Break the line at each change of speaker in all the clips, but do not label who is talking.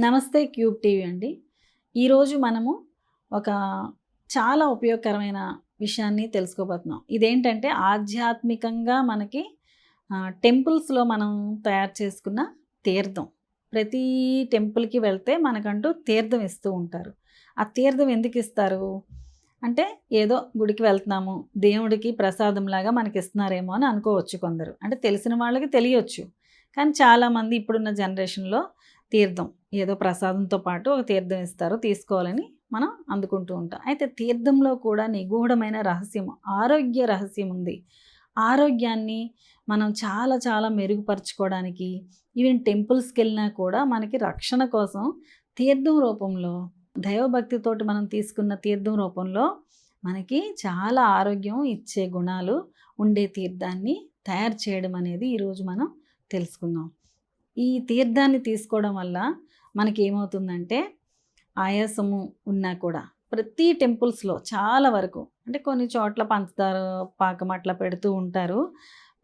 నమస్తే cube TV అండి. ఈరోజు మనము ఒక చాలా ఉపయోగకరమైన విషయాన్ని తెలుసుకోబోతున్నాం. ఇదేంటంటే ఆధ్యాత్మికంగా మనకి టెంపుల్స్లో మనం తయారు చేసుకున్న తీర్థం. ప్రతి టెంపుల్కి వెళ్తే మనకంటూ తీర్థం ఇస్తూ ఉంటారు. ఆ తీర్థం ఎందుకు ఇస్తారు? అంటే ఏదో గుడికి వెళ్తున్నాము దేవుడికి ప్రసాదంలాగా మనకి ఇస్తున్నారేమో అని అనుకోవచ్చు కొందరు. అంటే తెలిసిన వాళ్ళకి తెలియవచ్చు కానీ చాలామంది ఇప్పుడున్న జనరేషన్లో తీర్థం. ఏదో ప్రసాదంతో పాటు ఒక తీర్థం ఇస్తారు. తీసుకోవాలని మనం అందుకుంటూ ఉంటాం. అయితే తీర్థంలో కూడా నిగూఢమైన రహస్యం ఆరోగ్య రహస్యం ఉంది. ఆరోగ్యాన్ని మనం చాలా చాలా మెరుగుపరచుకోవడానికి ఈవెన్ టెంపుల్స్కి వెళ్ళినా కూడా మనకి రక్షణ కోసం తీర్థం రూపంలో దైవభక్తితోటి మనం తీసుకున్న తీర్థం రూపంలో మనకి చాలా ఆరోగ్యం ఇచ్చే గుణాలు ఉండే తీర్థాన్ని తయారు చేయడం అనేది ఈరోజు మనం తెలుసుకుందాం. ఈ తీర్థాన్ని తీసుకోవడం వల్ల మనకి ఏమవుతుందంటే ఆయాసము ఉన్నా కూడా ప్రతి టెంపుల్స్లో చాలా వరకు అంటే కొన్ని చోట్ల పంచదార పాకం అట్లా పెడుతూ ఉంటారు.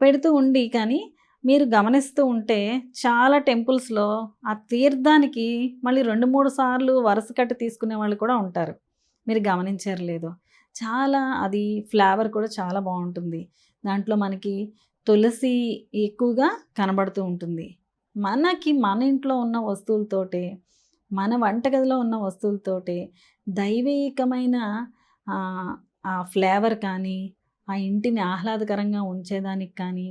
పెడుతూ ఉండి కానీ మీరు గమనిస్తూ ఉంటే చాలా టెంపుల్స్లో ఆ తీర్థానికి మళ్ళీ రెండు మూడు సార్లు వరుస కట్టి తీసుకునే వాళ్ళు కూడా ఉంటారు. మీరు గమనించారు లేదు. చాలా అది ఫ్లేవర్ కూడా చాలా బాగుంటుంది. దాంట్లో మనకి తులసి ఎక్కువగా కనబడుతూ ఉంటుంది. మనకి మన ఇంట్లో ఉన్న వస్తువులతోటే మన వంటగదిలో ఉన్న వస్తువులతోటే దైవీకమైన ఆ ఫ్లేవర్ కానీ ఆ ఇంటిని ఆహ్లాదకరంగా ఉంచేదానికి కానీ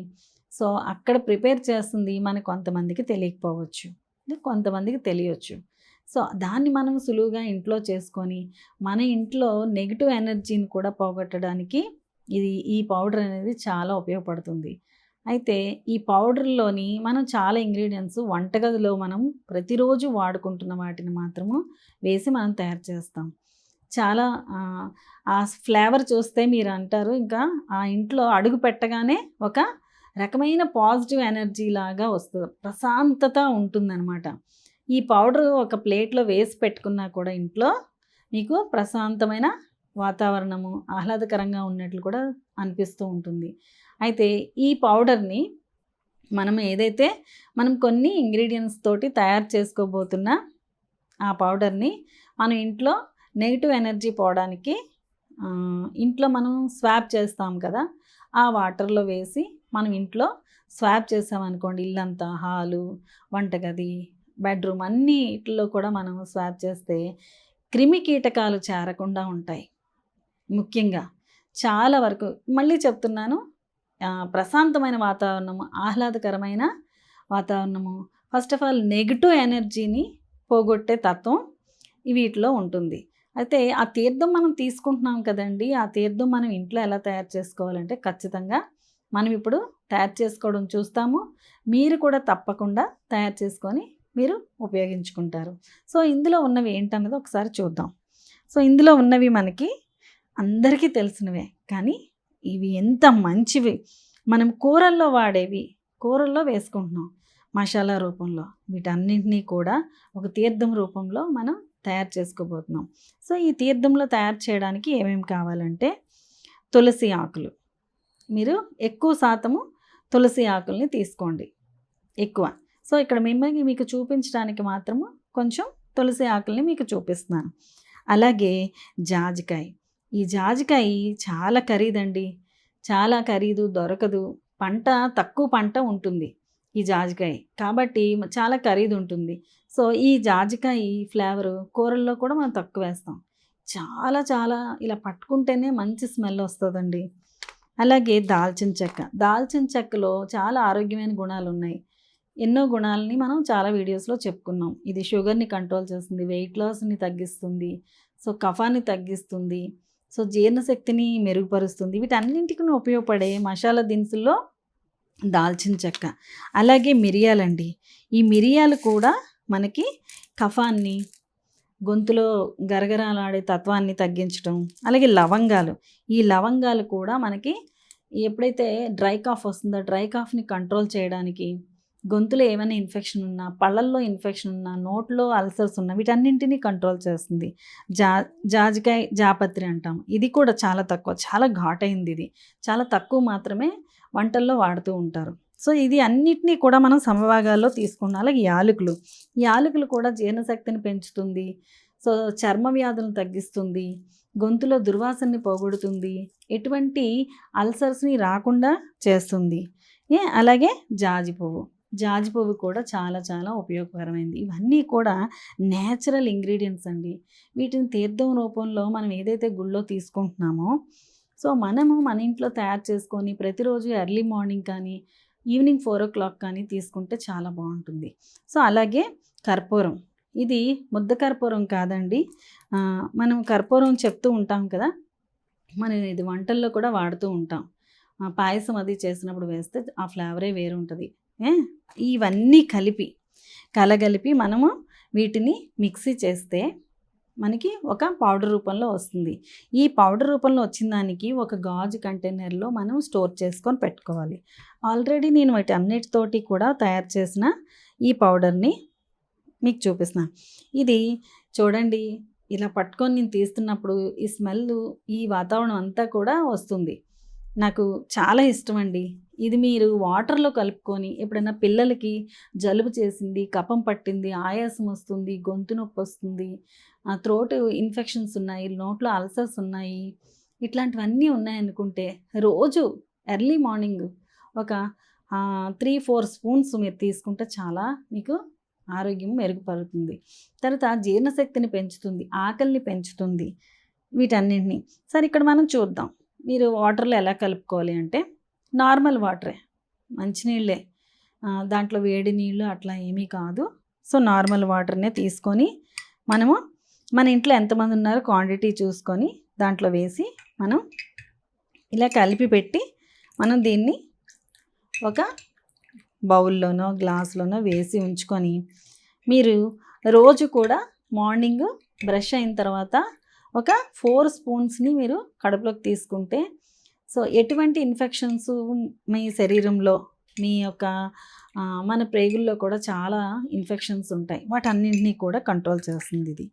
సో అక్కడ ప్రిపేర్ చేస్తుంది మనకు కొంతమందికి తెలియకపోవచ్చు. కొంతమందికి తెలియచ్చు. సో దాన్ని మనం సులువుగా ఇంట్లో చేసుకొని మన ఇంట్లో నెగిటివ్ ఎనర్జీని కూడా పోగొట్టడానికి ఇది ఈ పౌడర్ అనేది చాలా ఉపయోగపడుతుంది. అయితే ఈ పౌడర్లోని మనం చాలా ఇంగ్రీడియంట్స్ వంటగదిలో మనం ప్రతిరోజు వాడుకుంటున్న వాటిని మాత్రము వేసి మనం తయారు చేస్తాం. చాలా ఆ ఫ్లేవర్ చూస్తే మీరు అంటారు ఇంకా ఆ ఇంట్లో అడుగు పెట్టగానే ఒక రకమైన పాజిటివ్ ఎనర్జీ లాగా వస్తుంది ప్రశాంతత ఉంటుందన్నమాట. ఈ పౌడర్ ఒక ప్లేట్లో వేసి పెట్టుకున్నా కూడా ఇంట్లో మీకు ప్రశాంతమైన వాతావరణము ఆహ్లాదకరంగా ఉన్నట్లు కూడా అనిపిస్తూ ఉంటుంది. అయితే ఈ పౌడర్ని మనం ఏదైతే మనం కొన్ని ఇంగ్రీడియంట్స్ తోటి తయారు చేసుకోబోతున్న ఆ పౌడర్ని మనం ఇంట్లో నెగిటివ్ ఎనర్జీ పోవడానికి ఇంట్లో మనం స్వాప్ చేస్తాం కదా ఆ వాటర్లో వేసి మనం ఇంట్లో స్వాప్ చేసామనుకోండి ఇల్లంతా హాలు వంటగది బెడ్రూమ్ అన్ని ఇట్లో కూడా మనం స్వాప్ చేస్తే క్రిమి కీటకాలు చేరకుండా ఉంటాయి. ముఖ్యంగా చాలా వరకు మళ్ళీ చెప్తున్నాను ప్రశాంతమైన వాతావరణము ఆహ్లాదకరమైన వాతావరణము. ఫస్ట్ ఆఫ్ ఆల్ నెగిటివ్ ఎనర్జీని పోగొట్టే తత్వం వీటిలో ఉంటుంది. అయితే ఆ తీర్థం మనం తీసుకుంటున్నాం కదండి ఆ తీర్థం మనం ఇంట్లో ఎలా తయారు చేసుకోవాలంటే ఖచ్చితంగా మనం ఇప్పుడు తయారు చేసుకోవడం చూస్తాము. మీరు కూడా తప్పకుండా తయారు చేసుకొని మీరు ఉపయోగించుకుంటారు. సో ఇందులో ఉన్నవి ఏంటన్నది ఒకసారి చూద్దాం. సో ఇందులో ఉన్నవి మనకి అందరికీ తెలిసినవే. కానీ ఇవి ఎంత మంచివి. మనం కూరల్లో వాడేవి కూరల్లో వేసుకుంటున్నాం మసాలా రూపంలో. వీటన్నింటినీ కూడా ఒక తీర్థం రూపంలో మనం తయారు చేసుకోబోతున్నాం. సో ఈ తీర్థంలో తయారు చేయడానికి ఏమేమి కావాలంటే తులసి ఆకులు. మీరు ఎక్కువ శాతము తులసి ఆకుల్ని తీసుకోండి. ఎక్కువ. సో ఇక్కడ మిమ్మల్ని మీకు చూపించడానికి మాత్రము కొంచెం తులసి ఆకుల్ని మీకు చూపిస్తున్నాను. అలాగే జాజికాయ. ఈ జాజికాయ చాలా ఖరీదండి. చాలా ఖరీదు దొరకదు. పంట తక్కువ పంట ఉంటుంది ఈ జాజికాయ. కాబట్టి చాలా ఖరీదు ఉంటుంది సో ఈ జాజికాయ ఫ్లేవరు కూరల్లో కూడా మనం తక్కువ వేస్తాం. చాలా చాలా ఇలా పట్టుకుంటేనే మంచి స్మెల్ వస్తుందండి. అలాగే దాల్చిన చెక్క. దాల్చిన చెక్కలో చాలా ఆరోగ్యమైన గుణాలు ఉన్నాయి ఎన్నో గుణాలని మనం చాలా వీడియోస్లో చెప్పుకున్నాం. ఇది షుగర్ని కంట్రోల్ చేస్తుంది వెయిట్ లాస్ని తగ్గిస్తుంది సో కఫాన్ని తగ్గిస్తుంది. సో జీర్ణశక్తిని మెరుగుపరుస్తుంది. వీటన్నింటికి ఉపయోగపడే మసాలా దినుసుల్లో దాల్చిన చెక్క అలాగే మిరియాలండి ఈ మిరియాలు కూడా మనకి కఫాన్ని గొంతులో గరగరాలాడే తత్వాన్ని తగ్గించడం అలాగే లవంగాలు. ఈ లవంగాలు కూడా మనకి ఎప్పుడైతే డ్రై కాఫ్ వస్తుందో డ్రై కాఫ్ని కంట్రోల్ చేయడానికి గొంతులో ఏమైనా ఇన్ఫెక్షన్ ఉన్నా పళ్ళల్లో ఇన్ఫెక్షన్ ఉన్నా నోట్లో అల్సర్స్ ఉన్నా వీటన్నింటినీ కంట్రోల్ చేస్తుంది. జా జాజికాయ జాపత్రి అంటాం ఇది కూడా చాలా తక్కువ చాలా ఘాటైంది ఇది. చాలా తక్కువ మాత్రమే వంటల్లో వాడుతూ ఉంటారు. సో ఇది అన్నిటినీ కూడా మనం సమభాగాల్లో తీసుకున్న అలాగే యాలకులు. యాలకులు కూడా జీర్ణశక్తిని పెంచుతుంది. సో చర్మ వ్యాధులను తగ్గిస్తుంది. గొంతులో దుర్వాసనని పోగొడుతుంది. ఎటువంటి అల్సర్స్ని రాకుండా చేస్తుంది. ఏ అలాగే జాజి పువ్వు. జాజి పువ్వు కూడా చాలా చాలా ఉపయోగకరమైంది. ఇవన్నీ కూడా నేచురల్ ఇంగ్రీడియంట్స్ అండి. వీటిని తీర్థం రూపంలో మనం ఏదైతే గుళ్ళో తీసుకుంటున్నామో సో మనము మన ఇంట్లో తయారు చేసుకొని ప్రతిరోజు ఎర్లీ మార్నింగ్ కానీ ఈవినింగ్ ఫోర్ ఓ క్లాక్ కానీ తీసుకుంటే చాలా బాగుంటుంది. సో అలాగే కర్పూరం. ఇది ముద్ద కర్పూరం కాదండి. మనం కర్పూరం చెప్తూ ఉంటాం కదా మనం ఇది వంటల్లో కూడా వాడుతూ ఉంటాం. ఆ, పాయసం అది చేసినప్పుడు వేస్తే ఆ ఫ్లేవరే వేరు ఉంటుంది ఇవన్నీ కలిపి కలగలిపి మనము వీటిని మిక్సీ చేస్తే మనకి ఒక పౌడర్ రూపంలో వస్తుంది. ఈ పౌడర్ రూపంలో వచ్చిన దానికి ఒక గాజు కంటైనర్లో మనం స్టోర్ చేసుకొని పెట్టుకోవాలి. ఆల్రెడీ నేను వాటి అన్నిటితోటి కూడా తయారు చేసిన ఈ పౌడర్ని మీకు చూపిస్తున్నాను ఇది చూడండి ఇలా పట్టుకొని నేను తీస్తున్నప్పుడు ఈ స్మెల్ ఈ వాతావరణం అంతా కూడా వస్తుంది. నాకు చాలా ఇష్టం అండి ఇది మీరు వాటర్లో కలుపుకొని ఎప్పుడైనా పిల్లలకి జలుబు చేసింది కపం పట్టింది ఆయాసం వస్తుంది గొంతు నొప్పి వస్తుంది త్రోట్ ఇన్ఫెక్షన్స్ ఉన్నాయి నోట్లో అల్సర్స్ ఉన్నాయి ఇట్లాంటివన్నీ ఉన్నాయనుకుంటే రోజు ఎర్లీ మార్నింగ్ ఒక త్రీ ఫోర్ స్పూన్స్ మీరు తీసుకుంటే చాలా మీకు ఆరోగ్యం మెరుగుపడుతుంది. తర్వాత జీర్ణశక్తిని పెంచుతుంది ఆకలిని పెంచుతుంది వీటన్నింటినీ. సరే ఇక్కడ మనం చూద్దాం. మీరు వాటర్లో ఎలా కలుపుకోవాలి అంటే నార్మల్ వాటరే మంచినీళ్ళే. దాంట్లో వేడి నీళ్ళు అట్లా ఏమీ కాదు. సో నార్మల్ వాటర్నే తీసుకొని మనము మన ఇంట్లో ఎంతమంది ఉన్నారో క్వాంటిటీ చూసుకొని దాంట్లో వేసి మనం ఇలా కలిపి పెట్టి మనం దీన్ని ఒక బౌల్లోనో గ్లాస్లోనో వేసి ఉంచుకొని మీరు రోజు కూడా మార్నింగ్ బ్రష్ అయిన తర్వాత ఒక ఫోర్ స్పూన్స్ని మీరు కడుపులోకి తీసుకుంటే సో ఎటువంటి ఇన్ఫెక్షన్స్ మీ శరీరంలో మీ యొక్క మన ప్రేగుల్లో కూడా చాలా ఇన్ఫెక్షన్స్ ఉంటాయి. వాటన్నింటినీ కూడా కంట్రోల్ చేస్తుంది ఇది.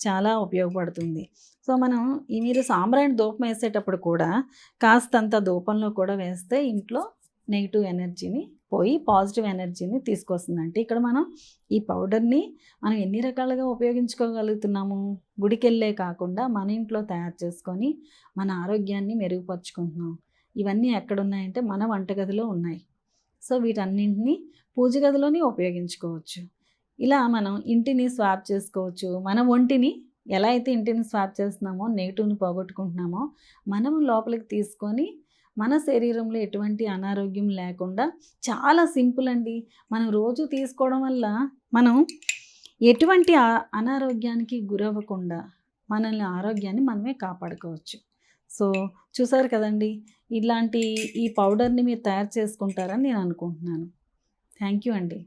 చాలా ఉపయోగపడుతుంది. సో మనం ఈ మీరు సాంబ్రాణి ధూపం వేసేటప్పుడు కూడా కాస్తంత ధూపంలో కూడా వేస్తే ఇంట్లో నెగిటివ్ ఎనర్జీని పోయి పాజిటివ్ ఎనర్జీని తీసుకొస్తుంది అంటే ఇక్కడ మనం ఈ పౌడర్ని మనం ఎన్ని రకాలుగా ఉపయోగించుకోగలుగుతున్నాము? గుడికెళ్ళే కాకుండా మన ఇంట్లో తయారు చేసుకొని మన ఆరోగ్యాన్ని మెరుగుపరుచుకుంటున్నాం. ఇవన్నీ ఎక్కడున్నాయంటే మన వంటగదిలో ఉన్నాయి. సో వీటన్నింటినీ పూజ గదిలోనే ఉపయోగించుకోవచ్చు. ఇలా మనం ఇంటిని స్వాప్ చేసుకోవచ్చు. మన ఒంటిని ఎలా అయితే ఇంటిని స్వాప్ చేస్తున్నామో నెగిటివ్ని పోగొట్టుకుంటున్నామో మనం లోపలికి తీసుకొని మన శరీరంలో ఎటువంటి అనారోగ్యం లేకుండా చాలా సింపుల్ అండి. మనం రోజు తీసుకోవడం వల్ల మనం ఎటువంటి అనారోగ్యానికి గురవ్వకుండా మనల్ని ఆరోగ్యాన్ని మనమే కాపాడుకోవచ్చు. సో చూసారు కదండి ఇలాంటి ఈ పౌడర్ని మీరు తయారు చేసుకుంటారని నేను అనుకుంటున్నాను. థ్యాంక్ యూ అండి.